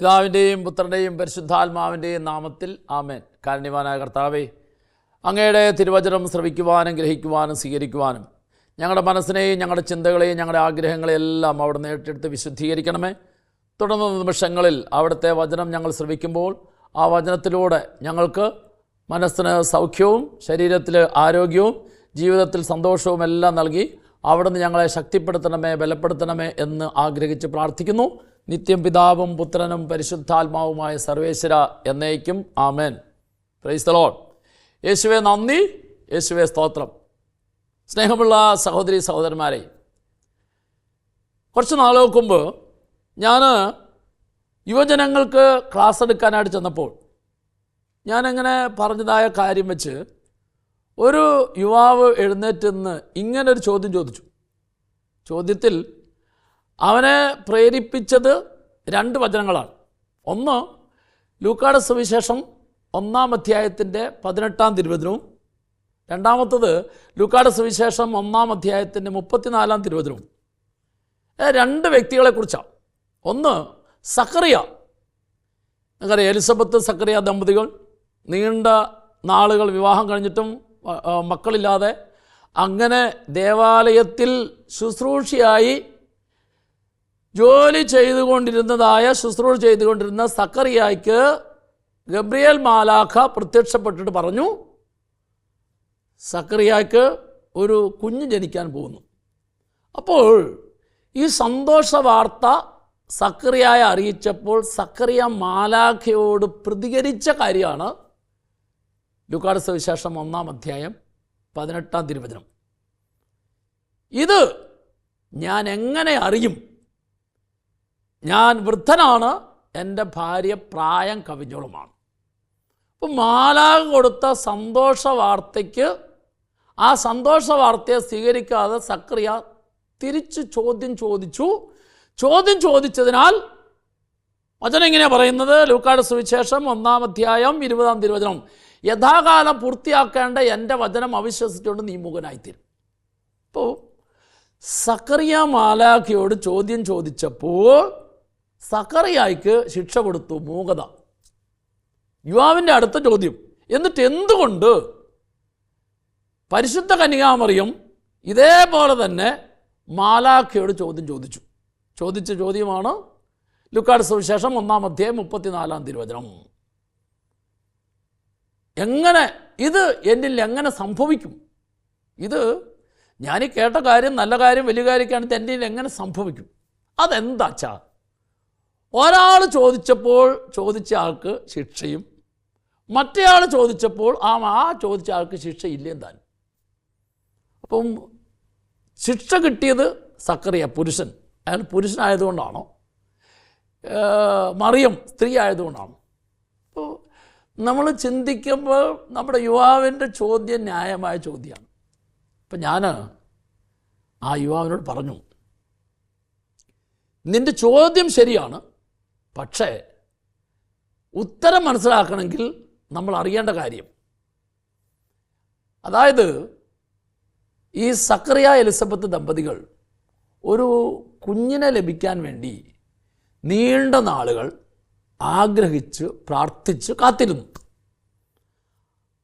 പിതാവിന്റെയും പുത്രന്റെയും പരിശുദ്ധാത്മാവിന്റെയും നാമത്തിൽ ആമേൻ. കാരണ്യവാനായ കർത്താവേ അങ്ങയുടെ തിരുവചനം ശ്രവിക്കുവാനും ഗ്രഹിക്കുവാനും സ്വീകരിക്കുവാനും ഞങ്ങളുടെ മനസ്സിനെയും ഞങ്ങളുടെ ചിന്തകളെയും ഞങ്ങളുടെ ആഗ്രഹങ്ങളെയും എല്ലാം അവിടെ ഏറ്റെടുത്ത് വിശുദ്ധീകരിക്കണമേ. തുടർന്ന നിമിഷങ്ങളിൽ അവിടുത്തെ വചനം ഞങ്ങൾ ശ്രവിക്കുമ്പോൾ ആ വചനത്തിലൂടെ ഞങ്ങൾക്ക് മനസ്സിന് സൗഖ്യവും ശരീരത്തിൽ ആരോഗ്യവും ജീവിതത്തിൽ സന്തോഷവും എല്ലാം നൽകി അവിടുന്ന് ഞങ്ങളെ ശക്തിപ്പെടുത്തണമേ ബലപ്പെടുത്തണമേ എന്ന് ആഗ്രഹിച്ച് പ്രാർത്ഥിക്കുന്നു. നിത്യം പിതാവും പുത്രനും പരിശുദ്ധാത്മാവുമായ സർവേശ്വര എന്നേക്കും ആമേൻ. പ്രൈസ്തലോൺ യേശുവെ നന്ദി. യേശുവെ സ്തോത്രം. സ്നേഹമുള്ള സഹോദരി സഹോദരന്മാരെ കുറച്ച് മുമ്പ് ഞാൻ യുവജനങ്ങൾക്ക് ക്ലാസ് എടുക്കാനായിട്ട് ചെന്നപ്പോൾ ഞാനങ്ങനെ പറഞ്ഞതായ കാര്യം വെച്ച് ഒരു യുവാവ് എഴുന്നേറ്റ് നിന്ന് ഇങ്ങനൊരു ചോദ്യം ചോദിച്ചു. ചോദ്യത്തിൽ അവനെ പ്രേരിപ്പിച്ചത് രണ്ട് വചനങ്ങളാണ്. ഒന്ന് ലൂക്കാട് സുവിശേഷം ഒന്നാം അധ്യായത്തിന്റെ പതിനെട്ടാം തിരുവചനവും രണ്ടാമത്തത് ലൂക്കാട് സുവിശേഷം ഒന്നാം അധ്യായത്തിന്റെ മുപ്പത്തിനാലാം തിരുവചനവും. രണ്ട് വ്യക്തികളെക്കുറിച്ചാണ്. ഒന്ന് സക്കറിയ നിങ്ങൾക്കറിയാം എലിസബത്ത് സക്കറിയ ദമ്പതികൾ നീണ്ട നാളുകൾ വിവാഹം കഴിഞ്ഞിട്ടും മക്കളില്ലാതെ അങ്ങനെ ദേവാലയത്തിൽ ശുശ്രൂഷയായി ജോലി ചെയ്തുകൊണ്ടിരുന്നതായ ശുശ്രൂഷ ചെയ്തുകൊണ്ടിരുന്ന സക്കറിയായ്ക്ക് ഗബ്രിയേൽ മാലാഖ പ്രത്യക്ഷപ്പെട്ടിട്ട് പറഞ്ഞു സക്കറിയായ്ക്ക് ഒരു കുഞ്ഞ് ജനിക്കാൻ പോകുന്നു. അപ്പോൾ ഈ സന്തോഷ വാർത്ത സക്കറിയായ അറിയിച്ചപ്പോൾ സക്കറിയ മാലാഖയോട് പ്രതികരിച്ച കാര്യമാണ് ലുക്കാട് സവിശേഷം ഒന്നാം അധ്യായം പതിനെട്ടാം തിരുവചനം. ഇത് ഞാൻ എങ്ങനെ അറിയും? ഞാൻ വൃദ്ധനാണ് എന്റെ ഭാര്യ പ്രായം കവിഞ്ഞോളുമാണ്. അപ്പം മാലാഖ കൊടുത്ത സന്തോഷ വാർത്തയ്ക്ക് ആ സന്തോഷ വാർത്തയെ സ്വീകരിക്കാതെ സക്രിയ തിരിച്ച് ചോദ്യം ചോദിച്ചു. ചോദ്യം ചോദിച്ചതിനാൽ വചനം എങ്ങനെയാണ് പറയുന്നത്? ലൂക്കാട് സുവിശേഷം ഒന്നാം അധ്യായം ഇരുപതാം തിരുവചനം. യഥാകാലം പൂർത്തിയാക്കേണ്ട എന്റെ വചനം അവിശ്വസിച്ചുകൊണ്ട് നീ മുഖനായിത്തീരും. അപ്പോൾ സക്കറിയ മാലാഖയോട് ചോദ്യം ചോദിച്ചപ്പോൾ സക്കറിയായ്ക്ക് ശിക്ഷ കൊടുത്തു മൂകത. യുവാവിന്റെ അടുത്ത ചോദ്യം എന്നിട്ട് എന്തുകൊണ്ട് പരിശുദ്ധ കന്യകാമറിയം ഇതേപോലെ തന്നെ മാലാഖയോട് ചോദ്യം ചോദിച്ചു? ചോദിച്ച ചോദ്യമാണ് ലുക്കാട് സുവിശേഷം ഒന്നാം അധ്യായം മുപ്പത്തിനാലാം തിരുവചനം. എങ്ങനെ ഇത് എന്നിൽ എങ്ങനെ സംഭവിക്കും? ഇത് ഞാൻ കേട്ട കാര്യം നല്ല കാര്യം വലിയ കാര്യമൊക്കെയാണ് എന്റെ എങ്ങനെ സംഭവിക്കും? അതെന്താച്ചാ ഒരാൾ ചോദിച്ചപ്പോൾ ചോദിച്ച ആൾക്ക് ശിക്ഷയും മറ്റേയാൾ ചോദിച്ചപ്പോൾ ആ ആ ചോദിച്ച ആൾക്ക് ശിക്ഷയില്ലേ താൻ? അപ്പം ശിക്ഷ കിട്ടിയത് സക്കറിയ പുരുഷൻ. അയാൾ പുരുഷനായതുകൊണ്ടാണോ? മറിയം സ്ത്രീ ആയതുകൊണ്ടാണോ അപ്പോൾ നമ്മൾ ചിന്തിക്കുമ്പോൾ നമ്മുടെ യുവാവിന്റെ ചോദ്യം ന്യായമായ ചോദ്യമാണ്. അപ്പം ഞാൻ ആ യുവാവിനോട് പറഞ്ഞു നിന്റെ ചോദ്യം ശരിയാണ് പക്ഷേ ഉത്തരം മനസ്സിലാക്കണമെങ്കിൽ നമ്മൾ അറിയേണ്ട കാര്യം. അതായത് ഈ സക്കറിയ എലിസബത്ത് ദമ്പതികൾ ഒരു കുഞ്ഞിനെ ലഭിക്കാൻ വേണ്ടി നീണ്ട നാളുകൾ ആഗ്രഹിച്ച് പ്രാർത്ഥിച്ച് കാത്തിരുന്നു.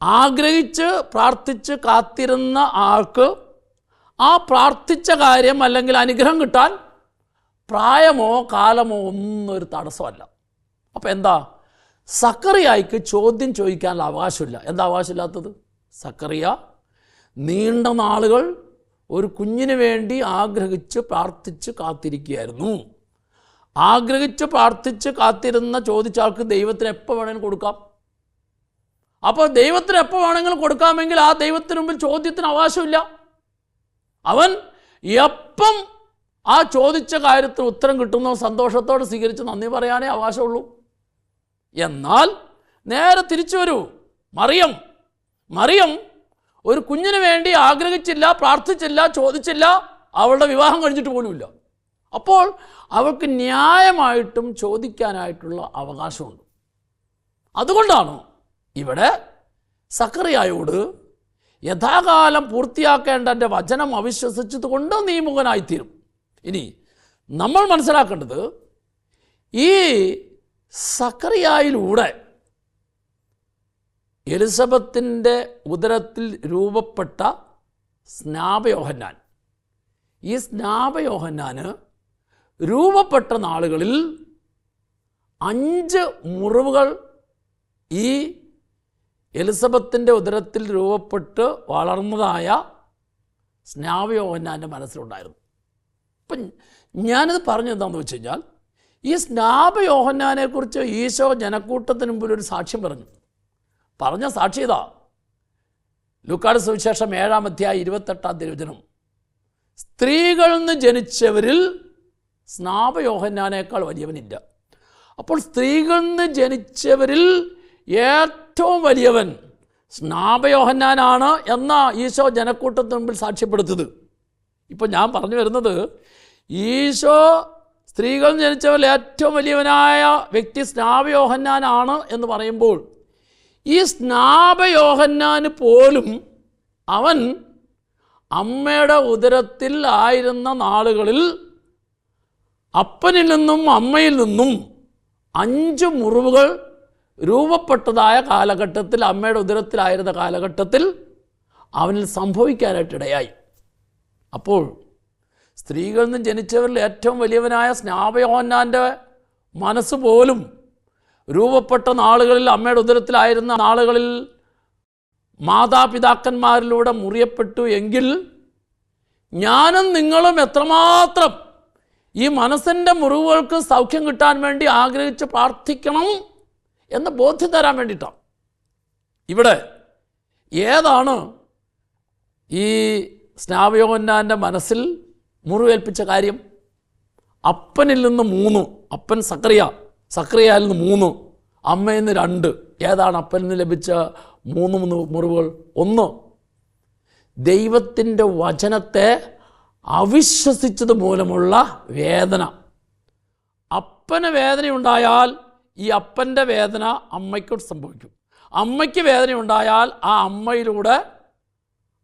ആഗ്രഹിച്ച് പ്രാർത്ഥിച്ച് കാത്തിരുന്ന ആൾക്ക് ആ പ്രാർത്ഥിച്ച കാര്യം അല്ലെങ്കിൽ അനുഗ്രഹം കിട്ടാൻ പ്രായമോ കാലമോ ഒന്നും ഒരു തടസ്സമല്ല. അപ്പം എന്താ? സക്കറിയായിക്ക് ചോദ്യം ചോദിക്കാനുള്ള അവകാശമില്ല. എന്താ അവകാശമില്ലാത്തത്? സക്കറിയ നീണ്ട നാളുകൾ ഒരു കുഞ്ഞിന് വേണ്ടി ആഗ്രഹിച്ച് പ്രാർത്ഥിച്ച് കാത്തിരിക്കുകയായിരുന്നു. ആഗ്രഹിച്ച് പ്രാർത്ഥിച്ച് കാത്തിരുന്ന ചോദിച്ച ആൾക്ക് ദൈവത്തിന് എപ്പോൾ വേണമെങ്കിലും കൊടുക്കാം. അപ്പോൾ ദൈവത്തിന് എപ്പോൾ വേണമെങ്കിലും കൊടുക്കാമെങ്കിൽ ആ ദൈവത്തിന് മുമ്പിൽ ചോദ്യത്തിന് അവകാശമില്ല. അവൻ എപ്പം ആ ചോദിച്ച കാര്യത്തിന് ഉത്തരം കിട്ടുന്നു സന്തോഷത്തോടെ സ്വീകരിച്ച് നന്ദി പറയാനേ അവകാശമുള്ളൂ. എന്നാൽ നേരെ തിരിച്ചു വരൂ. മറിയം. മറിയം ഒരു കുഞ്ഞിന് വേണ്ടി ആഗ്രഹിച്ചില്ല പ്രാർത്ഥിച്ചില്ല ചോദിച്ചില്ല അവളുടെ വിവാഹം കഴിഞ്ഞിട്ട് പോലുമില്ല. അപ്പോൾ അവൾക്ക് ന്യായമായിട്ടും ചോദിക്കാനായിട്ടുള്ള അവകാശമുണ്ട്. അതുകൊണ്ടാണ് ഇവിടെ സക്കറിയായോട് യഥാകാലം പൂർത്തിയാക്കേണ്ട എന്റെ വചനം അവിശ്വസിച്ചത് കൊണ്ട് നീ മുഖനായിത്തീരും. ഇനി നമ്മൾ മനസ്സിലാക്കേണ്ടത് ഈ സക്കറിയായിലൂടെ എലിസബത്തിന്റെ ഉദരത്തിൽ രൂപപ്പെട്ട സ്നാപയോഹന്നാൻ ഈ സ്നാപയോഹന്നാന് രൂപപ്പെട്ട നാളുകളിൽ അഞ്ച് മുറിവുകൾ ഈ എലിസബത്തിന്റെ ഉദരത്തിൽ രൂപപ്പെട്ട് വളർന്നതായ സ്നാപയോഹന്നാന്റെ മനസ്സിലുണ്ടായിരുന്നു. അപ്പം ഞാനത് പറഞ്ഞു എന്താണെന്ന് വെച്ച് കഴിഞ്ഞാൽ ഈ സ്നാപ യോഹന്നാനെക്കുറിച്ച് ഈശോ ജനക്കൂട്ടത്തിന് മുമ്പിൽ ഒരു സാക്ഷ്യം പറഞ്ഞു. പറഞ്ഞ സാക്ഷി ഇതാ. ലുക്കാട് സുവിശേഷം ഏഴാം അധ്യായ ഇരുപത്തെട്ടാം തിരുവചനം സ്ത്രീകളിൽ നിന്ന് ജനിച്ചവരിൽ സ്നാപയോഹന്നാനേക്കാൾ വലിയവനില്ല. അപ്പോൾ സ്ത്രീകളിൽ നിന്ന് ജനിച്ചവരിൽ ഏറ്റവും വലിയവൻ സ്നാപയോഹന്നാനാണ് എന്ന ഈശോ ജനക്കൂട്ടത്തിന് മുമ്പിൽ സാക്ഷ്യപ്പെടുത്തത് ഇപ്പം ഞാൻ പറഞ്ഞു വരുന്നത് ഈശോ സ്ത്രീകൾ ജനിച്ചവരിൽ ഏറ്റവും വലിയവനായ വ്യക്തി സ്നാപയോഹന്നാനാണ് എന്ന് പറയുമ്പോൾ ഈ സ്നാപയോഹന്നാന് പോലും അവൻ അമ്മയുടെ ഉദരത്തിൽ ആയിരുന്ന നാളുകളിൽ അപ്പനിൽ നിന്നും അമ്മയിൽ നിന്നും അഞ്ച് മുറിവുകൾ രൂപപ്പെട്ടതായ കാലഘട്ടത്തിൽ അമ്മയുടെ ഉദരത്തിലായിരുന്ന കാലഘട്ടത്തിൽ അവനിൽ സംഭവിക്കാനായിട്ടിടയായി. അപ്പോൾ സ്ത്രീകളിൽ നിന്ന് ജനിച്ചവരിൽ ഏറ്റവും വലിയവനായ സ്നാപയോഹന്നാന്റെ മനസ്സ് പോലും രൂപപ്പെട്ട നാളുകളിൽ അമ്മയുടെ ഉദരത്തിലായിരുന്ന നാളുകളിൽ മാതാപിതാക്കന്മാരിലൂടെ മുറിയപ്പെട്ടു എങ്കിൽ ഞാനും നിങ്ങളും എത്രമാത്രം ഈ മനസ്സിന്റെ മുറിവുകൾക്ക് സൗഖ്യം കിട്ടാൻ വേണ്ടി ആഗ്രഹിച്ച് പ്രാർത്ഥിക്കണം എന്ന് ബോധ്യം തരാൻ വേണ്ടിയിട്ടാണ് ഇവിടെ ഏതാണ് ഈ സ്നാവയോന്നാന്റെ മനസ്സിൽ മുറിവേൽപ്പിച്ച കാര്യം. അപ്പനിൽ നിന്ന് മൂന്ന്. അപ്പൻ സക്രിയ. സക്രിയയിൽ നിന്ന് മൂന്ന്. അമ്മയിൽ നിന്ന് രണ്ട്. ഏതാണ് അപ്പനിൽ നിന്ന് ലഭിച്ച മൂന്ന് മൂന്ന് മുറിവുകൾ? ഒന്ന്. ദൈവത്തിന്റെ വചനത്തെ അവിശ്വസിച്ചത് മൂലമുള്ള വേദന. അപ്പന് വേദനയുണ്ടായാൽ ഈ അപ്പന്റെ വേദന അമ്മയ്ക്ക് സംഭവിക്കും. അമ്മയ്ക്ക് വേദനയുണ്ടായാൽ ആ അമ്മയിലൂടെ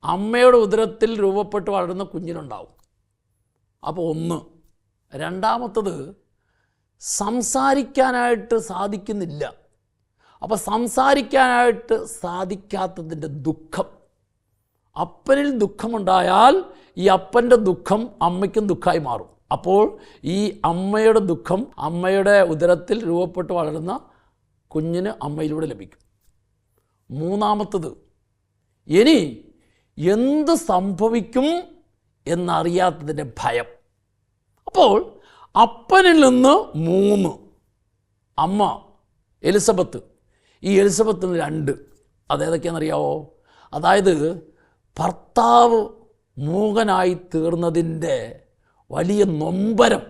അമ്മയുടെ ഉദരത്തിൽ രൂപപ്പെട്ട് വളരുന്ന കുഞ്ഞിനുണ്ടാവും. അപ്പോൾ ഒന്ന്. രണ്ടാമത്തത് സംസാരിക്കാനായിട്ട് സാധിക്കുന്നില്ല. അപ്പോൾ സംസാരിക്കാനായിട്ട് സാധിക്കാത്തതിന്റെ ദുഃഖം. അപ്പനിൽ ദുഃഖമുണ്ടായാൽ ഈ അപ്പന്റെ ദുഃഖം അമ്മയ്ക്കും ദുഃഖമായി മാറും. അപ്പോൾ ഈ അമ്മയുടെ ദുഃഖം അമ്മയുടെ ഉദരത്തിൽ രൂപപ്പെട്ട് വളരുന്ന കുഞ്ഞിന് അമ്മയിലൂടെ ലഭിക്കും. മൂന്നാമത്തത് ഇനി എന്ത് സംഭവിക്കും എന്നറിയാത്തതിന്റെ ഭയം. അപ്പോൾ അപ്പനിൽ നിന്ന് മൂന്ന് അമ്മ എലിസബത്ത്. ഈ എലിസബത്തിന് രണ്ട്. അതേതൊക്കെയാണെന്നറിയാവോ അതായത് ഭർത്താവ് മൂകനായി തീർന്നതിന്റെ വലിയ നൊമ്പരം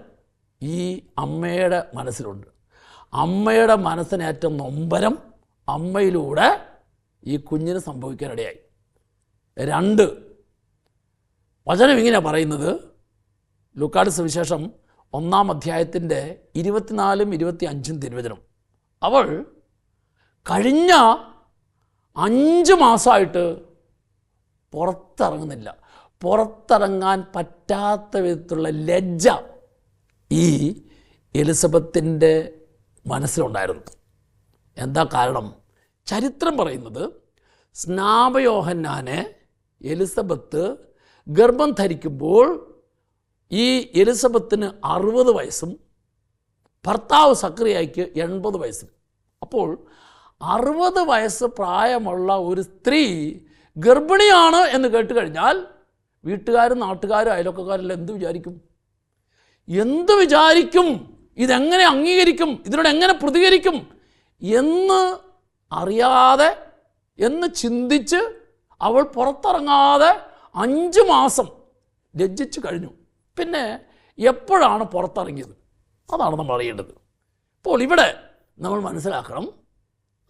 ഈ അമ്മയുടെ മനസ്സിലുണ്ട്. അമ്മയുടെ മനസ്സിനേറ്റ നൊമ്പരം അമ്മയിലൂടെ ഈ കുഞ്ഞിന് സംഭവിക്കാനിടയായി. രണ്ട് വചനം ഇങ്ങനെ പറയുന്നത് ലുക്കാട് സുവിശേഷം ഒന്നാം അധ്യായത്തിന്റെ ഇരുപത്തിനാലും ഇരുപത്തി അഞ്ചും തിരുവചനം. അവൾ കഴിഞ്ഞ അഞ്ച് മാസമായിട്ട് പുറത്തിറങ്ങുന്നില്ല. പുറത്തിറങ്ങാൻ പറ്റാത്ത വിധത്തിലുള്ള ലജ്ജ ഈ എലിസബത്തിന്റെ മനസ്സിലുണ്ടായിരുന്നു. എന്താ കാരണം? ചരിത്രം പറയുന്നത് സ്നാപയോഹന്നാനെ എലിസബത്ത് ഗർഭം ധരിക്കുമ്പോൾ ഈ എലിസബത്തിന് അറുപത് വയസ്സും ഭർത്താവ് സക്രിയയ്ക്ക് എൺപത് വയസ്സും. അപ്പോൾ അറുപത് വയസ്സ് പ്രായമുള്ള ഒരു സ്ത്രീ ഗർഭിണിയാണ് എന്ന് കേട്ട് കഴിഞ്ഞാൽ വീട്ടുകാരും നാട്ടുകാരും അയലൊക്കക്കാരെല്ലാം എന്ത് വിചാരിക്കും? എന്ത് വിചാരിക്കും? ഇതെങ്ങനെ അംഗീകരിക്കും? ഇതിനോട് എങ്ങനെ പ്രതികരിക്കും? എന്ന് അറിയാതെ എന്ന് ചിന്തിച്ച് അവൾ പുറത്തിറങ്ങാതെ അഞ്ച് മാസം ലജ്ജിച്ച് കഴിഞ്ഞു. പിന്നെ എപ്പോഴാണ് പുറത്തിറങ്ങിയത്? അതാണ് നമ്മൾ അറിയേണ്ടത്. അപ്പോൾ ഇവിടെ നമ്മൾ മനസ്സിലാക്കണം.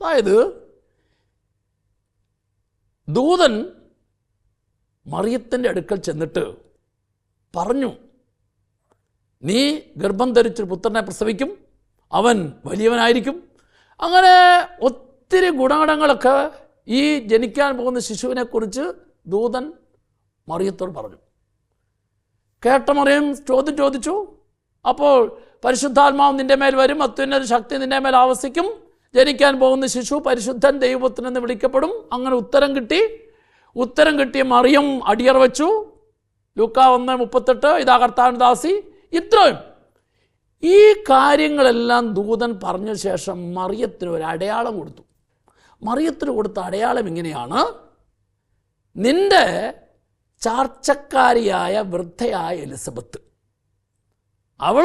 അതായത് ദൂതൻ മറിയത്തിന്റെ അടുക്കൽ ചെന്നിട്ട് പറഞ്ഞു നീ ഗർഭം ധരിച്ചൊരു പുത്രനെ പ്രസവിക്കും. അവൻ വലിയവനായിരിക്കും. അങ്ങനെ ഒത്തിരി ഗുണഗണങ്ങളൊക്കെ ഈ ജനിക്കാൻ പോകുന്ന ശിശുവിനെക്കുറിച്ച് ദൂതൻ മറിയത്തോട് പറഞ്ഞു. കേട്ട മറിയം ചോദ്യം ചോദിച്ചു. അപ്പോൾ പരിശുദ്ധാത്മാവ് നിന്റെ മേൽ വരും അത്യുന്നത ശക്തി നിന്റെ മേൽ ആവസിക്കും. ജനിക്കാൻ പോകുന്ന ശിശു പരിശുദ്ധൻ ദൈവത്തിനെന്ന് വിളിക്കപ്പെടും. അങ്ങനെ ഉത്തരം കിട്ടി. ഉത്തരം കിട്ടിയ മറിയം അടിയർ വെച്ചു. ലൂക്ക ഒന്ന് മുപ്പത്തെട്ട് ഇതാ കർത്താവിൻ ദാസി. ഇത്രയും. ഈ കാര്യങ്ങളെല്ലാം ദൂതൻ പറഞ്ഞ ശേഷം മറിയത്തിന് ഒരു അടയാളം കൊടുത്തു. മറിയത്തിന് കൊടുത്ത അടയാളം ഇങ്ങനെയാണ്. നിന്റെ ചാർച്ചക്കാരിയായ വൃദ്ധയായ എലിസബത്ത്. അവൾ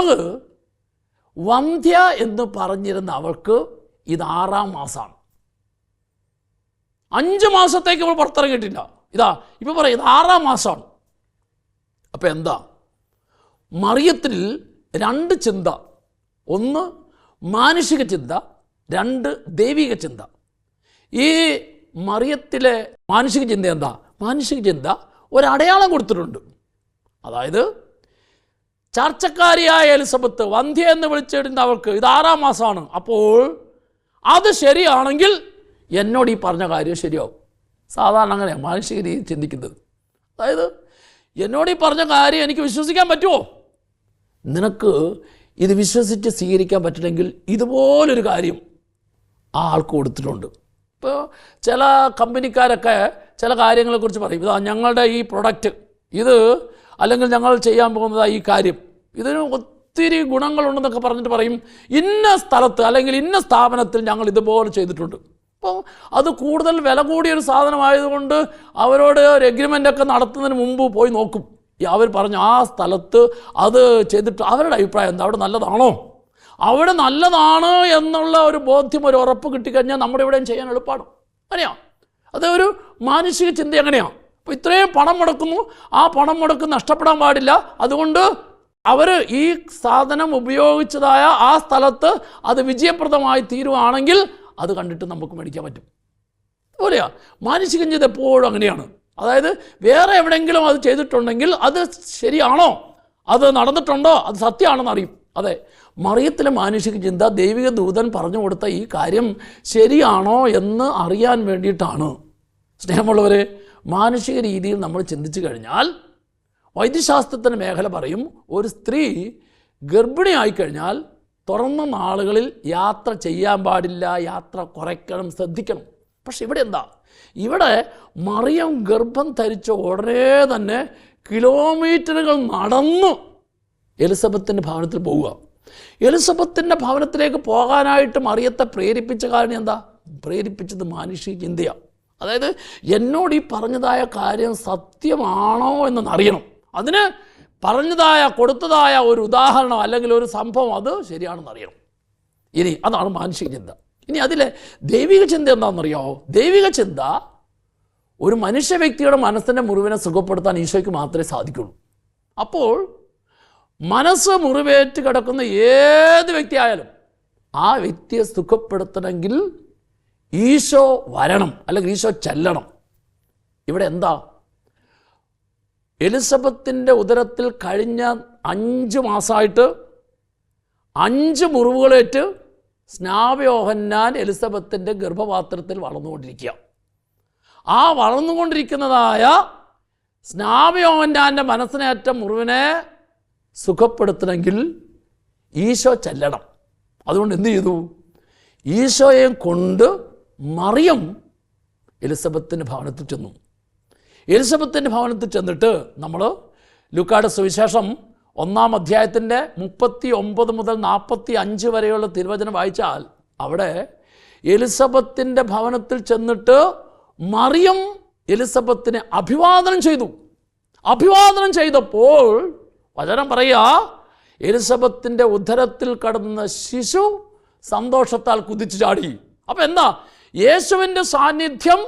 വന്ധ്യ എന്ന് പറഞ്ഞിരുന്ന അവൾക്ക് ഇത് ആറാം മാസമാണ് അഞ്ച് മാസത്തേക്ക് അവൾ പുറത്തിറങ്ങിയിട്ടില്ല. ഇതാ ഇപ്പം പറയാം ഇത് ആറാം മാസമാണ് അപ്പം എന്താ? മറിയത്തിൽ രണ്ട് ചിന്ത. ഒന്ന് മാനുഷിക ചിന്ത. രണ്ട് ദൈവിക ചിന്ത. ഈ മറിയത്തിലെ മാനുഷിക ചിന്ത എന്താ? മാനുഷിക ചിന്ത ഒരടയാളം കൊടുത്തിട്ടുണ്ട്. അതായത് ചർച്ചക്കാരിയായ എലിസബത്ത് വന്ധ്യ എന്ന് വിളിച്ചിടുന്ന അവൾക്ക് ഇത് ആറാം മാസമാണ്. അപ്പോൾ അത് ശരിയാണെങ്കിൽ എന്നോട് ഈ പറഞ്ഞ കാര്യം ശരിയാവും. സാധാരണ അങ്ങനെ മാനുഷിക രീതി ചിന്തിക്കുന്നത്. അതായത് എന്നോട് ഈ പറഞ്ഞ കാര്യം എനിക്ക് വിശ്വസിക്കാൻ പറ്റുമോ? നിനക്ക് ഇത് വിശ്വസിച്ച് സ്വീകരിക്കാൻ പറ്റില്ലെങ്കിൽ ഇതുപോലൊരു കാര്യം ആ ആൾക്ക് കൊടുത്തിട്ടുണ്ട്. ഇപ്പോൾ ചില കമ്പനിക്കാരൊക്കെ ചില കാര്യങ്ങളെക്കുറിച്ച് പറയും. ഇതാ ഞങ്ങളുടെ ഈ പ്രൊഡക്റ്റ് ഇത് അല്ലെങ്കിൽ ഞങ്ങൾ ചെയ്യാൻ പോകുന്നതാ ഈ കാര്യം. ഇതിന് ഒത്തിരി ഗുണങ്ങളുണ്ടെന്നൊക്കെ പറഞ്ഞിട്ട് പറയും. ഇന്ന സ്ഥലത്ത് അല്ലെങ്കിൽ ഇന്ന സ്ഥാപനത്തിൽ ഞങ്ങൾ ഇതുപോലെ ചെയ്തിട്ടുണ്ട്. അപ്പോൾ അത് കൂടുതൽ വില കൂടിയൊരു സാധനമായതുകൊണ്ട് അവരോട് ഒരു എഗ്രിമെന്റ് ഒക്കെ നടത്തുന്നതിന് മുമ്പ് പോയി നോക്കും. അവർ പറഞ്ഞു ആ സ്ഥലത്ത് അത് ചെയ്തിട്ട് അവരുടെ അഭിപ്രായം എന്താ? അവിടെ നല്ലതാണോ? അവിടെ നല്ലതാണ് എന്നുള്ള ഒരു ബോധ്യം ഒരു ഉറപ്പ് കിട്ടിക്കഴിഞ്ഞാൽ നമ്മുടെ ഇവിടെയും ചെയ്യാൻ എളുപ്പമാണ്. അറിയാം അത് ഒരു മാനുഷിക ചിന്ത എങ്ങനെയാണ് അപ്പോൾ ഇത്രയും പണം മുടക്കുന്നു. ആ പണം മുടക്ക് നഷ്ടപ്പെടാൻ പാടില്ല. അതുകൊണ്ട് അവർ ഈ സാധനം ഉപയോഗിച്ചതായ ആ സ്ഥലത്ത് അത് വിജയപ്രദമായി തീരുവാണെങ്കിൽ അത് കണ്ടിട്ട് നമുക്ക് മേടിക്കാൻ പറ്റും. അതുപോലെയാ മാനസിക ചിന്ത എപ്പോഴും അങ്ങനെയാണ്. അതായത് വേറെ എവിടെയെങ്കിലും അത് ചെയ്തിട്ടുണ്ടെങ്കിൽ അത് ശരിയാണോ? അത് നടന്നിട്ടുണ്ടോ? അത് സത്യമാണെന്ന് അറിയും. അതെ മറിയത്തിലെ മാനുഷിക ചിന്ത ദൈവിക ദൂതൻ പറഞ്ഞു കൊടുത്ത ഈ കാര്യം ശരിയാണോ എന്ന് അറിയാൻ വേണ്ടിയിട്ടാണ്. സ്നേഹമുള്ളവരെ മാനുഷിക രീതിയിൽ നമ്മൾ ചിന്തിച്ചു കഴിഞ്ഞാൽ വൈദ്യശാസ്ത്രത്തിന്റെ മേഖല പറയും ഒരു സ്ത്രീ ഗർഭിണിയായി കഴിഞ്ഞാൽ തുറന്ന നാളുകളിൽ യാത്ര ചെയ്യാൻ പാടില്ല യാത്ര കുറയ്ക്കണം ശ്രദ്ധിക്കണം. പക്ഷെ ഇവിടെ എന്താ? ഇവിടെ മറിയം ഗർഭം ധരിച്ച ഉടനെ തന്നെ കിലോമീറ്ററുകൾ നടന്നു എലിസബത്തിന്റെ ഭവനത്തിൽ പോവുക. എലിസബത്തിന്റെ ഭവനത്തിലേക്ക് പോകാനായിട്ട് മറിയത്തെ പ്രേരിപ്പിച്ച കാരണം എന്താ? പ്രേരിപ്പിച്ചത് മാനുഷിക ചിന്തയാണ് അതായത് എന്നോട് ഈ പറഞ്ഞതായ കാര്യം സത്യമാണോ എന്നൊന്ന് അറിയണം അതിന് പറഞ്ഞതായ കൊടുത്തതായ ഒരു ഉദാഹരണം അല്ലെങ്കിൽ ഒരു സംഭവം അത് ശരിയാണെന്ന് അറിയണം ഇനി അതാണ് മാനുഷിക ചിന്ത. ഇനി അതിലെ ദൈവിക ചിന്ത എന്താണെന്നറിയാമോ ദൈവിക ചിന്ത ഒരു മനുഷ്യ വ്യക്തിയുടെ മനസ്സിന്റെ മുറിവിനെ സുഖപ്പെടുത്താൻ ഈശോയ്ക്ക് മാത്രമേ സാധിക്കുള്ളൂ. അപ്പോൾ മനസ്സ് മുറിവേറ്റ് കിടക്കുന്ന ഏത് വ്യക്തിയായാലും ആ വ്യക്തിയെ സുഖപ്പെടുത്തണമെങ്കിൽ ഈശോ വരണം അല്ലെങ്കിൽ ഈശോ ചെല്ലണം. ഇവിടെ എന്താ? എലിസബത്തിന്റെ ഉദരത്തിൽ കഴിഞ്ഞ അഞ്ച് മാസമായിട്ട് അഞ്ച് മുറിവുകളേറ്റ് സ്നാവയോഹന്നാൻ എലിസബത്തിന്റെ ഗർഭപാത്രത്തിൽ വളർന്നുകൊണ്ടിരിക്കുക. ആ വളർന്നുകൊണ്ടിരിക്കുന്നതായ സ്നാവയോഹന്നാന്റെ മനസ്സിനേറ്റ മുറിവിനെ സുഖപ്പെടുത്തണമെങ്കിൽ ഈശോ ചെല്ലണം. അതുകൊണ്ട് എന്ത് ചെയ്തു? ഈശോയെ കൊണ്ട് മറിയം എലിസബത്തിന്റെ ഭവനത്തിൽ ചെന്നു. എലിസബത്തിന്റെ ഭവനത്തിൽ ചെന്നിട്ട് നമ്മൾ ലുക്കാട് സുവിശേഷം ഒന്നാം അധ്യായത്തിന്റെ മുപ്പത്തി ഒമ്പത് മുതൽ നാൽപ്പത്തി അഞ്ച് വരെയുള്ള തിരുവചനം വായിച്ചാൽ അവിടെ എലിസബത്തിന്റെ ഭവനത്തിൽ ചെന്നിട്ട് മറിയം എലിസബത്തിനെ അഭിവാദനം ചെയ്തു. അഭിവാദനം ചെയ്തപ്പോൾ വചനം പറയുക എലിസബത്തിന്റെ ഉദരത്തിൽ കടന്ന ശിശു സന്തോഷത്താൽ കുതിച്ചു ചാടി. അപ്പം എന്താ? യേശുവിന്റെ സാന്നിധ്യം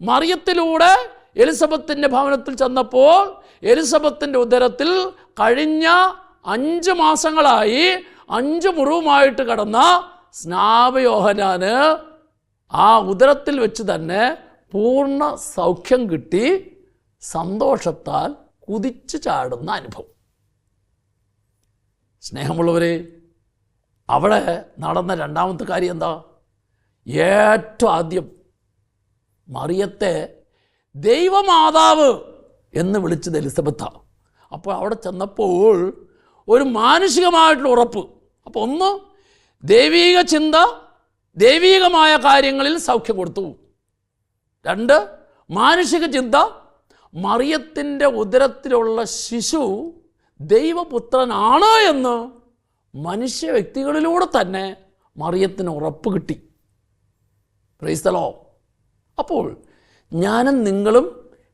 മറിയത്തിലൂടെ എലിസബത്തിന്റെ ഭവനത്തിൽ ചെന്നപ്പോൾ എലിസബത്തിന്റെ ഉദരത്തിൽ കഴിഞ്ഞ അഞ്ച് മാസങ്ങളായി അഞ്ച് മുറിവുമായിട്ട് കടന്ന സ്നാപയോഹനാന് ആ ഉദരത്തിൽ വെച്ച് തന്നെ പൂർണ സൗഖ്യം കിട്ടി സന്തോഷത്താൽ കുതിച്ചു ചാടുന്ന അനുഭവം. സ്നേഹമുള്ളവരെ അവിടെ നടന്ന രണ്ടാമത്തെ കാര്യം എന്താ? ഏറ്റവും ആദ്യം മറിയത്തെ ദൈവമാതാവ് എന്ന് വിളിച്ചത് എലിസബത്താണ്. അപ്പോൾ അവിടെ ചെന്നപ്പോൾ ഒരു മാനുഷികമായിട്ടുള്ള ഉറപ്പ്. അപ്പോൾ ഒന്ന് ദൈവീക ചിന്ത ദൈവീകമായ കാര്യങ്ങളിൽ സൗഖ്യം കൊടുത്തു. രണ്ട് മാനുഷിക ചിന്ത മറിയത്തിന്റെ ഉദരത്തിലുള്ള ശിശു ദൈവപുത്രനാണ് എന്ന് മനുഷ്യ വ്യക്തികളിലൂടെ തന്നെ മറിയത്തിന് ഉറപ്പ് കിട്ടി. പ്രൈസ്തലോ അപ്പോൾ ഞാനും നിങ്ങളും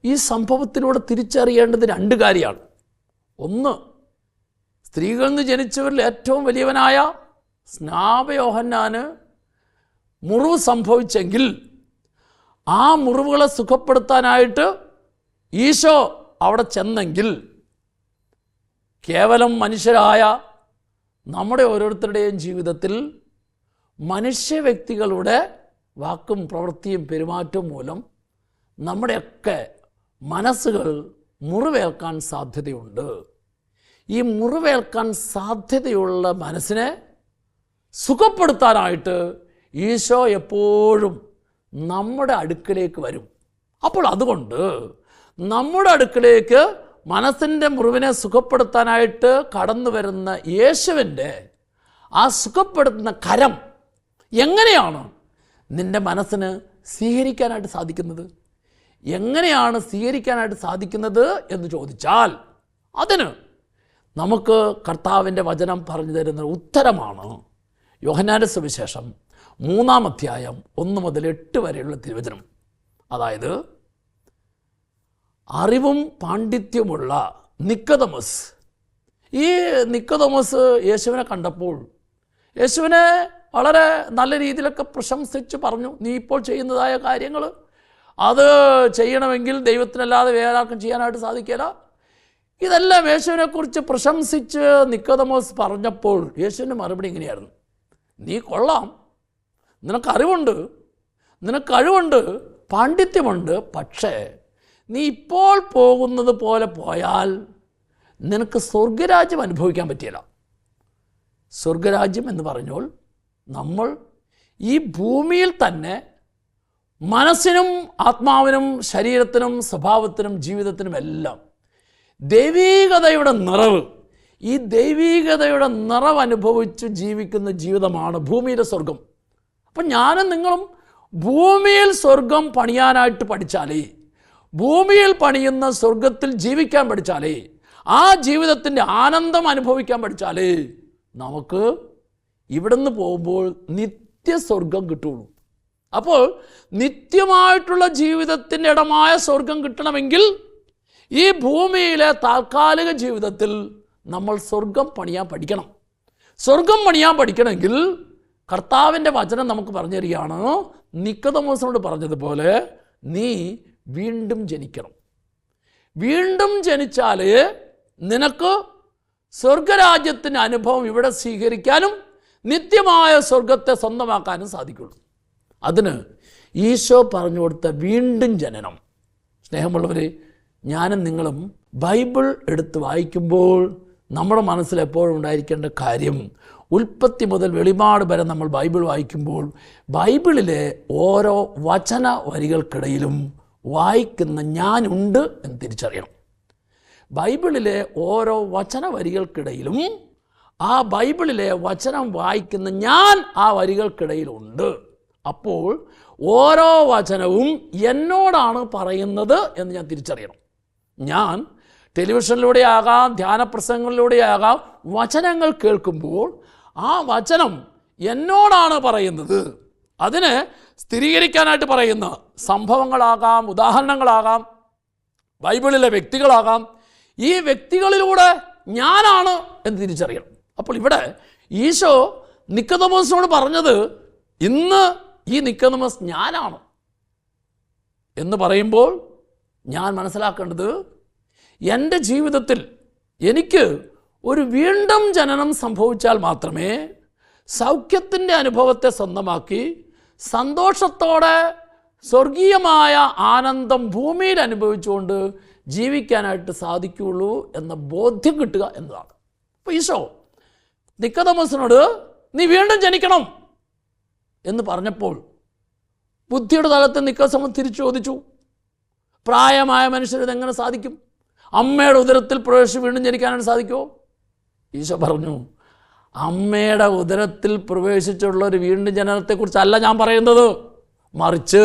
ഈ സംഭവത്തിലൂടെ തിരിച്ചറിയേണ്ടത് രണ്ട് കാര്യമാണ്. ഒന്ന് സ്ത്രീകളിൽ നിന്ന് ജനിച്ചവരിൽ ഏറ്റവും വലിയവനായ സ്നാപയോഹന്നാന് മുറിവ് സംഭവിച്ചെങ്കിൽ ആ മുറിവുകളെ സുഖപ്പെടുത്താനായിട്ട് ഈശോ അവിടെ ചെന്നെങ്കിൽ കേവലം മനുഷ്യരായ നമ്മുടെ ഓരോരുത്തരുടെയും ജീവിതത്തിൽ മനുഷ്യ വ്യക്തികളുടെ വാക്കും പ്രവൃത്തിയും പെരുമാറ്റവും മൂലം നമ്മുടെയൊക്കെ മനസ്സുകൾ മുറിവേൽക്കാൻ സാധ്യതയുണ്ട്. ഈ മുറിവേൽക്കാൻ സാധ്യതയുള്ള മനസ്സിനെ സുഖപ്പെടുത്താനായിട്ട് ഈശോ എപ്പോഴും നമ്മുടെ അടുക്കിലേക്ക് വരും. അപ്പോൾ അതുകൊണ്ട് നമ്മുടെ അടുക്കിലേക്ക് മനസ്സിന്റെ മുറിവിനെ സുഖപ്പെടുത്താനായിട്ട് കടന്നു വരുന്ന യേശുവിന്റെ ആ സുഖപ്പെടുത്തുന്ന കരം എങ്ങനെയാണ്? നിന്റെ മനസ്സിന് സ്വീകരിക്കാനായിട്ട് സാധിക്കുന്നത്? എങ്ങനെയാണ് സ്വീകരിക്കാനായിട്ട് സാധിക്കുന്നത് എന്ന് ചോദിച്ചാൽ അതിന് നമുക്ക് കർത്താവിന്റെ വചനം പറഞ്ഞു തരുന്ന ഉത്തരമാണ് യോഹനാന സുവിശേഷം മൂന്നാം അധ്യായം ഒന്ന് മുതൽ എട്ട് വരെയുള്ള തിരുവചനം. അതായത് അറിവും പാണ്ഡിത്യമുള്ള നിക്കതമസ് ഈ നിക്കതമസ് യേശുവിനെ കണ്ടപ്പോൾ യേശുവിനെ വളരെ നല്ല രീതിയിലൊക്കെ പ്രശംസിച്ച് പറഞ്ഞു നീ ഇപ്പോൾ ചെയ്യുന്നതായ കാര്യങ്ങൾ അത് ചെയ്യണമെങ്കിൽ ദൈവത്തിനല്ലാതെ വേറെ ആർക്കും ചെയ്യാനായിട്ട് സാധിക്കില്ല ഇതെല്ലാം യേശുവിനെക്കുറിച്ച് പ്രശംസിച്ച് നിക്കതമോസ് പറഞ്ഞപ്പോൾ യേശുവിന്റെ മറുപടി ഇങ്ങനെയായിരുന്നു. നീ കൊള്ളാം. നിനക്ക് അറിവുണ്ട് നിനക്ക് കഴിവുണ്ട് പാണ്ഡിത്യമുണ്ട്. പക്ഷേ നീ ഇപ്പോൾ പോകുന്നത് പോലെ പോയാൽ നിനക്ക് സ്വർഗരാജ്യം അനുഭവിക്കാൻ പറ്റിയില്ല സ്വർഗരാജ്യം എന്ന് പറഞ്ഞാൽ നമ്മൾ ഈ ഭൂമിയിൽ തന്നെ മനസ്സിനും ആത്മാവിനും ശരീരത്തിനും സ്വഭാവത്തിനും ജീവിതത്തിനും എല്ലാം ദൈവീകതയുടെ നിറവ് ഈ ദൈവീകതയുടെ നിറവ് അനുഭവിച്ച് ജീവിക്കുന്ന ജീവിതമാണ് ഭൂമിയിലെ സ്വർഗം. അപ്പം ഞാനും നിങ്ങളും ഭൂമിയിൽ സ്വർഗം പണിയാനായിട്ട് പഠിച്ചാലേ ഭൂമിയിൽ പണിയുന്ന സ്വർഗത്തിൽ ജീവിക്കാൻ പഠിച്ചാലേ ആ ജീവിതത്തിന്റെ ആനന്ദം അനുഭവിക്കാൻ പഠിച്ചാലേ നമുക്ക് ഇവിടുന്ന് പോകുമ്പോൾ നിത്യസ്വർഗം കിട്ടുള്ളൂ. അപ്പോൾ നിത്യമായിട്ടുള്ള ജീവിതത്തിന്റെ ഇടമായ സ്വർഗം കിട്ടണമെങ്കിൽ ഈ ഭൂമിയിലെ താൽക്കാലിക ജീവിതത്തിൽ നമ്മൾ സ്വർഗം പണിയാൻ പഠിക്കണം. സ്വർഗം പണിയാൻ പഠിക്കണമെങ്കിൽ കർത്താവിന്റെ വചനം നമുക്ക് പറഞ്ഞു തരികയാണ് നിക്കതമോസനോട് പറഞ്ഞതുപോലെ നീ വീണ്ടും ജനിക്കണം. വീണ്ടും ജനിച്ചാൽ നിനക്ക് സ്വർഗരാജ്യത്തിന്റെ അനുഭവം ഇവിടെ സ്വീകരിക്കാനും നിത്യമായ സ്വർഗത്തെ സ്വന്തമാക്കാനും സാധിക്കുള്ളൂ. അതിന് ഈശോ പറഞ്ഞു കൊടുത്ത വീണ്ടും ജനനം. സ്നേഹമുള്ളവർ ഞാനും നിങ്ങളും ബൈബിൾ എടുത്ത് വായിക്കുമ്പോൾ നമ്മുടെ മനസ്സിൽ എപ്പോഴും ഉണ്ടായിരിക്കേണ്ട കാര്യം ഉൽപ്പത്തി മുതൽ വെളിപാട് വരെ നമ്മൾ ബൈബിൾ വായിക്കുമ്പോൾ ബൈബിളിലെ ഓരോ വചന വരികൾക്കിടയിലും വായിക്കുന്ന ഞാനുണ്ട് എന്ന് തിരിച്ചറിയണം. ബൈബിളിലെ ഓരോ വചന വരികൾക്കിടയിലും ആ ബൈബിളിലെ വചനം വായിക്കുന്ന ഞാൻ ആ വരികൾക്കിടയിലുണ്ട്. അപ്പോൾ ഓരോ വചനവും എന്നോടാണ് പറയുന്നത് എന്ന് ഞാൻ തിരിച്ചറിയണം. ഞാൻ ടെലിവിഷനിലൂടെ ആകാം ധ്യാന പ്രസംഗങ്ങളിലൂടെ ധ്യാനപ്രസംഗങ്ങളിലൂടെയാകാം വചനങ്ങൾ കേൾക്കുമ്പോൾ ആ വചനം എന്നോടാണ് പറയുന്നത്. അതിന് സ്ഥിരീകരിക്കാനായിട്ട് പറയുന്ന സംഭവങ്ങളാകാം ഉദാഹരണങ്ങളാകാം ബൈബിളിലെ വ്യക്തികളാകാം ഈ വ്യക്തികളിലൂടെ ഞാനാണ് എന്ന് തിരിച്ചറിയണം. അപ്പോൾ ഇവിടെ ഈശോ നിക്കതമോസിനോട് പറഞ്ഞത് ഇന്ന് ഈ നിക്കതമോസ് ഞാനാണ്. എന്ന് പറയുമ്പോൾ ഞാൻ മനസ്സിലാക്കേണ്ടത് എന്റെ ജീവിതത്തിൽ എനിക്ക് ഒരു വീണ്ടും ജനനം സംഭവിച്ചാൽ മാത്രമേ സൗഖ്യത്തിന്റെ അനുഭവത്തെ സ്വന്തമാക്കി സന്തോഷത്തോടെ സ്വർഗീയമായ ആനന്ദം ഭൂമിയിൽ അനുഭവിച്ചുകൊണ്ട് ജീവിക്കാനായിട്ട് സാധിക്കുകയുള്ളൂ എന്ന ബോധ്യം കിട്ടുക എന്നതാണ്. അപ്പോൾ ഈശോ നിക്കതമസിനോട് നീ വീണ്ടും ജനിക്കണം. എന്ന് പറഞ്ഞപ്പോൾ ബുദ്ധിയുടെ തലത്തിൽ നിക്കസമം തിരിച്ചു ചോദിച്ചു പ്രായമായ മനുഷ്യരിത് എങ്ങനെ സാധിക്കും? അമ്മയുടെ ഉദരത്തിൽ പ്രവേശിച്ച് വീണ്ടും ജനിക്കാനാണ് സാധിക്കുമോ ഈശോ പറഞ്ഞു അമ്മയുടെ ഉദരത്തിൽ പ്രവേശിച്ചുള്ള ഒരു വീണ്ടും ജനനത്തെക്കുറിച്ചല്ല ഞാൻ പറയുന്നത്. മറിച്ച്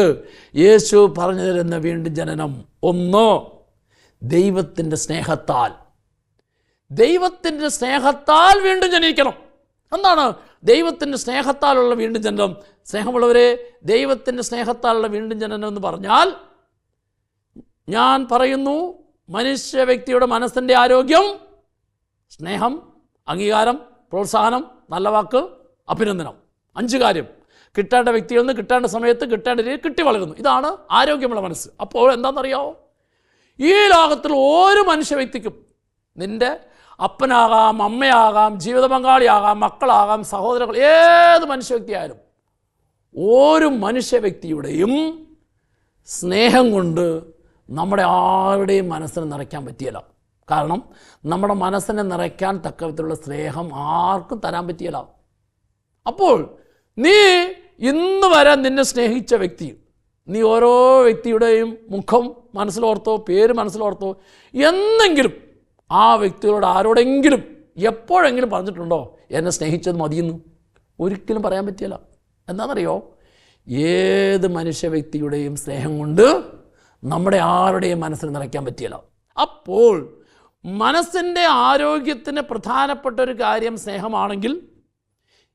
യേശു പറഞ്ഞു തരുന്ന വീണ്ടും ജനനം ഒന്ന് ദൈവത്തിന്റെ സ്നേഹത്താൽ ദൈവത്തിന്റെ സ്നേഹത്താൽ വീണ്ടും ജനിക്കണം. എന്താണ് ദൈവത്തിന്റെ സ്നേഹത്താലുള്ള വീണ്ടും ജനനം. സ്നേഹമുള്ളവരെ ദൈവത്തിന്റെ സ്നേഹത്താലുള്ള വീണ്ടും ജനനം എന്ന് പറഞ്ഞാൽ ഞാൻ പറയുന്നു മനുഷ്യ വ്യക്തിയുടെ മനസ്സിന്റെ ആരോഗ്യം സ്നേഹം അംഗീകാരം പ്രോത്സാഹനം നല്ല വാക്ക് അഭിനന്ദനം. അഞ്ച് കാര്യം. കിട്ടേണ്ട വ്യക്തിയിൽ നിന്ന് കിട്ടേണ്ട സമയത്ത് കിട്ടേണ്ട രീതിയിൽ കിട്ടി വളരുന്നു ഇതാണ് ആരോഗ്യമുള്ള മനസ്സ്. അപ്പോൾ എന്താണെന്നറിയാമോ ഈ ലോകത്തിൽ ഓരോ മനുഷ്യ വ്യക്തിക്കും നിന്റെ അപ്പനാകാം അമ്മയാകാം ജീവിത പങ്കാളിയാകാം മക്കളാകാം സഹോദരങ്ങൾ ഏത് മനുഷ്യ വ്യക്തിയായാലും ഓരോ മനുഷ്യ വ്യക്തിയുടെയും സ്നേഹം കൊണ്ട് നമ്മുടെ ആരുടെയും മനസ്സിനെ നിറയ്ക്കാൻ പറ്റിയല്ല. കാരണം നമ്മുടെ മനസ്സിനെ നിറയ്ക്കാൻ തക്ക വിധത്തിലുള്ള സ്നേഹം ആർക്കും തരാൻ പറ്റിയല്ല. അപ്പോൾ നീ ഇന്ന് വരെ നിന്നെ സ്നേഹിച്ച വ്യക്തി നീ ഓരോ വ്യക്തിയുടെയും മുഖം മനസ്സിലോർത്തോ പേര് മനസ്സിലോർത്തോ എന്നെങ്കിലും ആ വ്യക്തികളോട് ആരോടെങ്കിലും എപ്പോഴെങ്കിലും പറഞ്ഞിട്ടുണ്ടോ എന്നെ സ്നേഹിച്ചത് മതിയെന്ന്? ഒരിക്കലും പറയാൻ പറ്റിയല്ല. എന്താണെന്നറിയോ? ഏത് മനുഷ്യ വ്യക്തിയുടെയും സ്നേഹം കൊണ്ട് നമ്മുടെ ആരുടെയും മനസ്സിൽ നിറയ്ക്കാൻ പറ്റിയല്ല. അപ്പോൾ മനസ്സിന്റെ ആരോഗ്യത്തിന് പ്രധാനപ്പെട്ട ഒരു കാര്യം സ്നേഹമാണെങ്കിൽ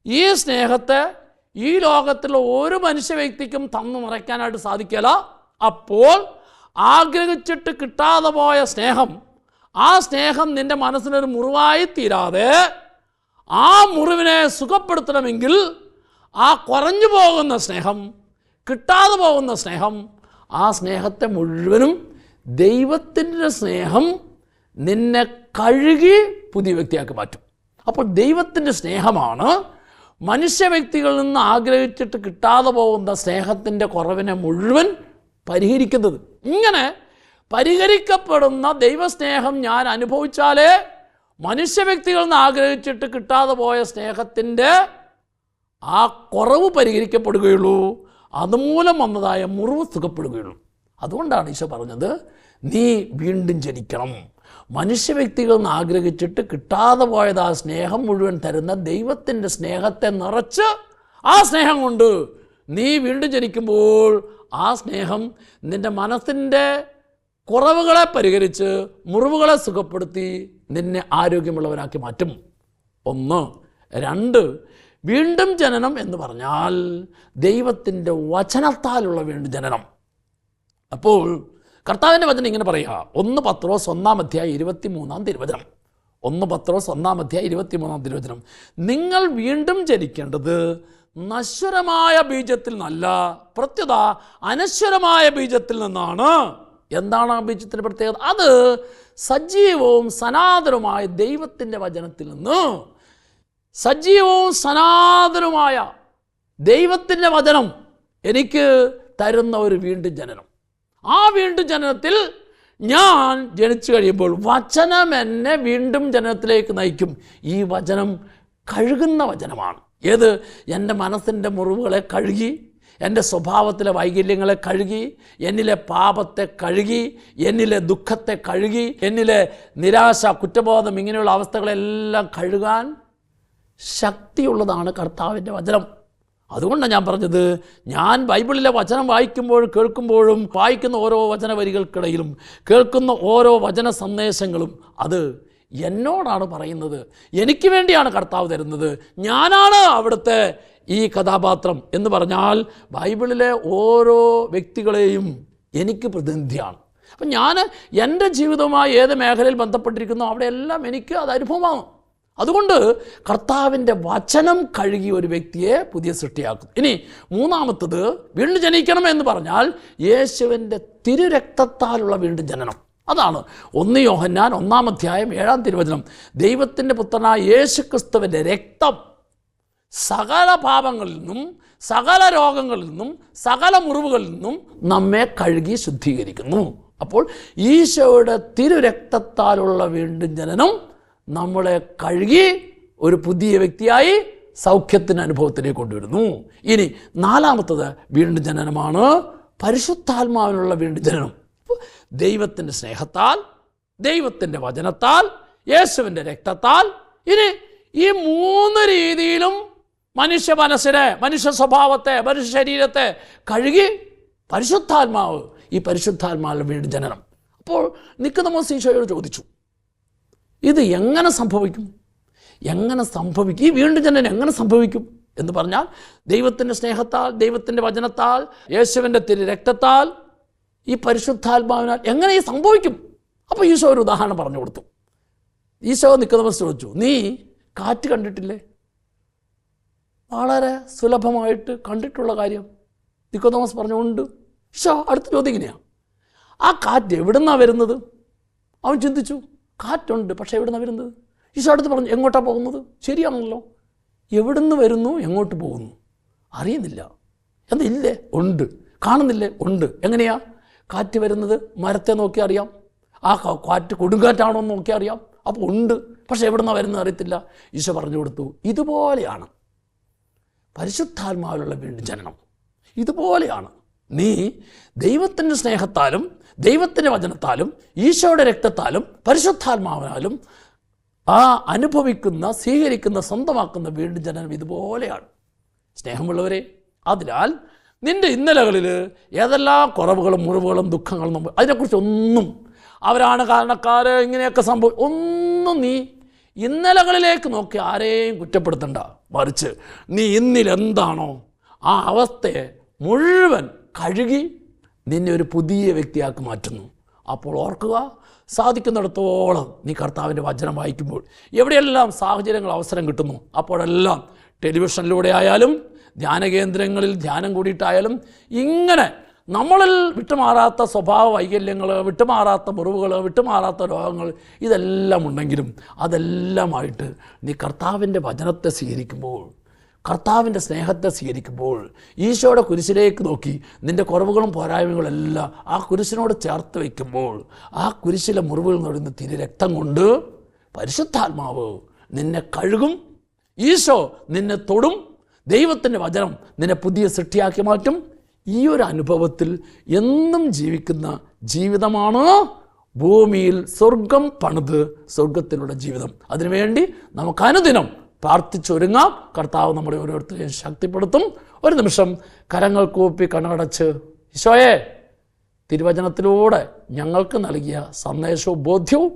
ഈ സ്നേഹത്തെ ഈ ലോകത്തിലെ ഒരു മനുഷ്യ വ്യക്തിക്കും തന്നു നിറയ്ക്കാനായിട്ട് സാധിക്കില്ല അപ്പോൾ ആഗ്രഹിച്ചിട്ട് കിട്ടാതെ പോയ സ്നേഹം ആ സ്നേഹം നിന്റെ മനസ്സിനൊരു മുറിവായി തീരാതെ ആ മുറിവിനെ സുഖപ്പെടുത്തണമെങ്കിൽ ആ കുറഞ്ഞു പോകുന്ന സ്നേഹം കിട്ടാതെ പോകുന്ന സ്നേഹം ആ സ്നേഹത്തെ മുഴുവനും ദൈവത്തിന്റെ സ്നേഹം നിന്നെ കഴുകി പുതിയ വ്യക്തിയാക്കി മാറ്റും. അപ്പോൾ ദൈവത്തിന്റെ സ്നേഹമാണ് മനുഷ്യ വ്യക്തികളിൽ നിന്ന് ആഗ്രഹിച്ചിട്ട് കിട്ടാതെ പോകുന്ന സ്നേഹത്തിന്റെ കുറവിനെ മുഴുവൻ പരിഹരിക്കുന്നത്. ഇങ്ങനെ പരിഹരിക്കപ്പെടുന്ന ദൈവസ്നേഹം ഞാൻ അനുഭവിച്ചാലേ മനുഷ്യ നിന്ന് ആഗ്രഹിച്ചിട്ട് കിട്ടാതെ പോയ സ്നേഹത്തിന്റെ ആ കുറവ് പരിഹരിക്കപ്പെടുകയുള്ളൂ. അതുമൂലം വന്നതായ മുറിവ് സുഖപ്പെടുകയുള്ളൂ. അതുകൊണ്ടാണ് ഈശോ പറഞ്ഞത് നീ വീണ്ടും ജനിക്കണം. മനുഷ്യ നിന്ന് ആഗ്രഹിച്ചിട്ട് കിട്ടാതെ പോയത് ആ സ്നേഹം മുഴുവൻ തരുന്ന ദൈവത്തിന്റെ സ്നേഹത്തെ നിറച്ച് ആ സ്നേഹം കൊണ്ട് നീ വീണ്ടും ജനിക്കുമ്പോൾ ആ സ്നേഹം നിന്റെ മനസ്സിന്റെ കുറവുകളെ പരിഹരിച്ച് മുറിവുകളെ സുഖപ്പെടുത്തി നിന്നെ ആരോഗ്യമുള്ളവനാക്കി മാറ്റും. ഒന്ന്. രണ്ട്. വീണ്ടും ജനനം എന്ന് പറഞ്ഞാൽ ദൈവത്തിന്റെ വചനത്താലുള്ള വീണ്ടും ജനനം. അപ്പോൾ കർത്താവിന്റെ വചനം ഇങ്ങനെ പറയുക. ഒന്ന് പത്രോസ് ഒന്നാം അധ്യായം ഇരുപത്തി മൂന്നാം തിരുവചനം. ഒന്ന് പത്രോസ് ഒന്നാം അധ്യായം ഇരുപത്തി മൂന്നാം തിരുവചനം. നിങ്ങൾ വീണ്ടും ജനിക്കേണ്ടത് നശ്വരമായ ബീജത്തിൽ നിന്നല്ല പ്രത്യുത അനശ്വരമായ ബീജത്തിൽ നിന്നാണ്. എന്താണ് ആ ബീജത്തിന്റെ പ്രത്യേകത? അത് സജീവവും സനാതനവുമായ ദൈവത്തിന്റെ വചനത്തിൽ നിന്ന് സജീവവും സനാതനവുമായ ദൈവത്തിന്റെ വചനം എനിക്ക് തരുന്ന ഒരു വീണ്ടും ജനനം. ആ വീണ്ടും ജനനത്തിൽ ഞാൻ ജനിച്ചു കഴിയുമ്പോൾ വചനം എന്നെ വീണ്ടും ജനനത്തിലേക്ക് നയിക്കും. ഈ വചനം കഴുകുന്ന വചനമാണ്. ഏത്? എന്റെ മനസ്സിന്റെ മുറിവുകളെ കഴുകി എന്റെ സ്വഭാവത്തിലെ വൈകല്യങ്ങളെ കഴുകി എന്നിലെ പാപത്തെ കഴുകി എന്നിലെ ദുഃഖത്തെ കഴുകി എന്നിലെ നിരാശ കുറ്റബോധം ഇങ്ങനെയുള്ള അവസ്ഥകളെല്ലാം കഴുകാൻ ശക്തിയുള്ളതാണ് കർത്താവിന്റെ വചനം. അതുകൊണ്ടാണ് ഞാൻ പറഞ്ഞത് ഞാൻ ബൈബിളിലെ വചനം വായിക്കുമ്പോഴും കേൾക്കുമ്പോഴും വായിക്കുന്ന ഓരോ വചന വരികൾക്കിടയിലും കേൾക്കുന്ന ഓരോ വചന സന്ദേശങ്ങളും അത് എന്നോടാണ് പറയുന്നത്. എനിക്ക് വേണ്ടിയാണ് കർത്താവ് തരുന്നത്. ഞാനാണ് അവിടുത്തെ ഈ കഥാപാത്രം എന്ന് പറഞ്ഞാൽ ബൈബിളിലെ ഓരോ വ്യക്തികളെയും എനിക്ക് പ്രതിനിധിയാണ്. അപ്പം ഞാൻ എന്റെ ജീവിതവുമായി ഏത് മേഖലയിൽ ബന്ധപ്പെട്ടിരിക്കുന്നോ അവിടെയെല്ലാം എനിക്ക് അത് അനുഭവമാണ് അതുകൊണ്ട് കർത്താവിന്റെ വചനം കഴുകി ഒരു വ്യക്തിയെ പുതിയ സൃഷ്ടിയാക്കും. ഇനി മൂന്നാമത്തത് വീണ്ടും ജനിക്കണം എന്ന് പറഞ്ഞാൽ യേശുവിന്റെ തിരുരക്തത്താലുള്ള വീണ്ടും ജനനം. അതാണ് ഒന്ന് യോഹന്നാൻ ഒന്നാം അധ്യായം ഏഴാം തിരുവചനം. ദൈവത്തിന്റെ പുത്രനായ യേശു ക്രിസ്തുവിന്റെ രക്തം സകല പാപങ്ങളിൽ നിന്നും സകല രോഗങ്ങളിൽ നിന്നും സകല മുറിവുകളിൽ നിന്നും നമ്മെ കഴുകി ശുദ്ധീകരിക്കുന്നു. അപ്പോൾ ഈശോയുടെ തിരുരക്തത്താലുള്ള വീണ്ടും ജനനം നമ്മളെ കഴുകി ഒരു പുതിയ വ്യക്തിയായി സൗഖ്യത്തിന് അനുഭവത്തിലേക്ക് കൊണ്ടുവരുന്നു. ഇനി നാലാമത്തത് വീണ്ടും ജനനമാണ്. പരിശുദ്ധാത്മാവിനുള്ള വീണ്ടും ജനനം. ദൈവത്തിന്റെ സ്നേഹത്താൽ ദൈവത്തിന്റെ വചനത്താൽ യേശുവിന്റെ രക്തത്താൽ ഇനി ഈ മൂന്ന് രീതിയിലും മനുഷ്യ മനസ്സിനെ മനുഷ്യ സ്വഭാവത്തെ മനുഷ്യ ശരീരത്തെ കഴുകി പരിശുദ്ധാത്മാവ് ഈ പരിശുദ്ധാത്മാവിൽ വീട് ജനനം. അപ്പോൾ നിക്കുന്നമോ ഈശോയോട് ചോദിച്ചു ഇത് എങ്ങനെ സംഭവിക്കും? എങ്ങനെ സംഭവിക്കും? ഈ വീണ്ടും ജനനം എങ്ങനെ സംഭവിക്കും? എന്ന് പറഞ്ഞാൽ ദൈവത്തിന്റെ സ്നേഹത്താൽ ദൈവത്തിന്റെ വചനത്താൽ യേശുവിന്റെ തിരി രക്തത്താൽ ഈ പരിശുദ്ധാത്മാവിനാൽ എങ്ങനെ ഈ സംഭവിക്കും? അപ്പോൾ ഈശോ ഒരു ഉദാഹരണം പറഞ്ഞു കൊടുത്തു. ഈശോ നിക്കുന്നമോ ചോദിച്ചു നീ കാറ്റ് കണ്ടിട്ടില്ലേ? വളരെ സുലഭമായിട്ട് കണ്ടിട്ടുള്ള കാര്യം നിക്കോതോമസ് പറഞ്ഞുകൊണ്ട് ഷോ അടുത്ത ചോദ്യം ഇങ്ങനെയാണ് ആ കാറ്റ് എവിടുന്നാണ് വരുന്നത്? അവൻ ചിന്തിച്ചു. കാറ്റുണ്ട് പക്ഷേ എവിടുന്നാണ് വരുന്നത്? ഈശോ അടുത്ത് പറഞ്ഞു എങ്ങോട്ടാണ് പോകുന്നത്? ശരിയാണല്ലോ. എവിടുന്ന് വരുന്നു എങ്ങോട്ട് പോകുന്നു? അറിയുന്നില്ല. എന്തില്ലേ ഉണ്ട്. കാണുന്നില്ലേ? ഉണ്ട്. എങ്ങനെയാ? കാറ്റ് വരുന്നത് മരത്തെ നോക്കി അറിയാം. ആ കാറ്റ് കൊടുങ്കാറ്റാണോ എന്ന് നോക്കി അറിയാം. അപ്പോൾ ഉണ്ട്. പക്ഷേ എവിടുന്നാണ് വരുന്നത് അറിയത്തില്ല. ഈശോ പറഞ്ഞു കൊടുത്തു. ഇതുപോലെയാണ്. പരിശുദ്ധാത്മാവിലുള്ള വീണ്ടും ജനനം. ഇതുപോലെയാണ് നീ ദൈവത്തിന്റെ സ്നേഹത്താലും ദൈവത്തിന്റെ വചനത്താലും ഈശോയുടെ രക്തത്താലും പരിശുദ്ധാത്മാവിനാലും ആ അനുഭവിക്കുന്ന സ്വീകരിക്കുന്ന സ്വന്തമാക്കുന്ന വീണ്ടും ജനനം ഇതുപോലെയാണ്. സ്നേഹമുള്ളവരെ അതിനാൽ നിന്റെ ഇന്നലകളിൽ ഏതെല്ലാം കുറവുകളും മുറിവുകളും ദുഃഖങ്ങളും നമ്മൾ അതിനെക്കുറിച്ചൊന്നും അവരാണ് കാരണക്കാർ ഇങ്ങനെയൊക്കെ സംഭവം ഒന്നും നീ ഇന്നലകളിലേക്ക് നോക്കി ആരെയും കുറ്റപ്പെടുത്തണ്ട. മറിച്ച് നീ ഇന്നിലെന്താണോ ആ അവസ്ഥയെ മുഴുവൻ കഴുകി നിന്നെ ഒരു പുതിയ വ്യക്തിയാക്കി മാറ്റുന്നു. അപ്പോൾ ഓർക്കുക സാധിക്കുന്നിടത്തോളം നീ കർത്താവിന്റെ വചനം വായിക്കുമ്പോൾ എവിടെയെല്ലാം സാഹചര്യങ്ങൾ അവസരം കിട്ടുന്നു അപ്പോഴെല്ലാം ടെലിവിഷനിലൂടെ ആയാലും ധ്യാനകേന്ദ്രങ്ങളിൽ ധ്യാനം കൂടിയിട്ടായാലും ഇങ്ങനെ നമ്മളിൽ വിട്ടുമാറാത്ത സ്വഭാവ വൈകല്യങ്ങൾ വിട്ടുമാറാത്ത മുറിവുകൾ വിട്ടുമാറാത്ത രോഗങ്ങൾ ഇതെല്ലാം ഉണ്ടെങ്കിലും അതെല്ലാമായിട്ട് നീ കർത്താവിന്റെ വചനത്തെ സ്വീകരിക്കുമ്പോൾ കർത്താവിന്റെ സ്നേഹത്തെ സ്വീകരിക്കുമ്പോൾ ഈശോയുടെ കുരിശിലേക്ക് നോക്കി നിന്റെ കുറവുകളും പോരായ്മകളും എല്ലാം ആ കുരിശിനോട് ചേർത്ത് വയ്ക്കുമ്പോൾ ആ കുരിശിലെ മുറിവുകൾ നിറയുന്ന തിരി രക്തം കൊണ്ട് പരിശുദ്ധാത്മാവ് നിന്നെ കഴുകും ഈശോ നിന്നെ തൊടും ദൈവത്തിന്റെ വചനം നിന്നെ പുതിയ സൃഷ്ടിയാക്കി മാറ്റും ഈ ഒരു അനുഭവത്തിൽ എന്നും ജീവിക്കുന്ന ജീവിതമാണ് ഭൂമിയിൽ സ്വർഗം പണിത് സ്വർഗത്തിലുള്ള ജീവിതം. അതിനുവേണ്ടി നമുക്ക് അനുദിനം പ്രാർത്ഥിച്ചൊരുങ്ങാം. കർത്താവ് നമ്മുടെ ഓരോരുത്തരെയും ശക്തിപ്പെടുത്തും. ഒരു നിമിഷം കരങ്ങൾ കൂപ്പി കണ്ണടച്ച് ഈശോയെ തിരുവചനത്തിലൂടെ ഞങ്ങൾക്ക് നൽകിയ സന്ദേശവും ബോധ്യവും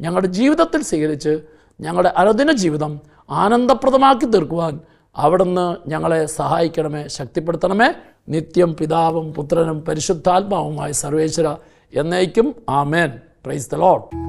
ഞങ്ങളുടെ ജീവിതത്തിൽ സ്വീകരിച്ച് ഞങ്ങളുടെ അനുദിന ജീവിതം ആനന്ദപ്രദമാക്കി തീർക്കുവാൻ അവിടുന്ന് ഞങ്ങളെ സഹായിക്കണമേ ശക്തിപ്പെടുത്തണമേ. നിത്യം പിതാവും പുത്രനും പരിശുദ്ധാത്മാവുമായി സർവേശ്വര എന്നേക്കും ആമേൻ. Praise the load.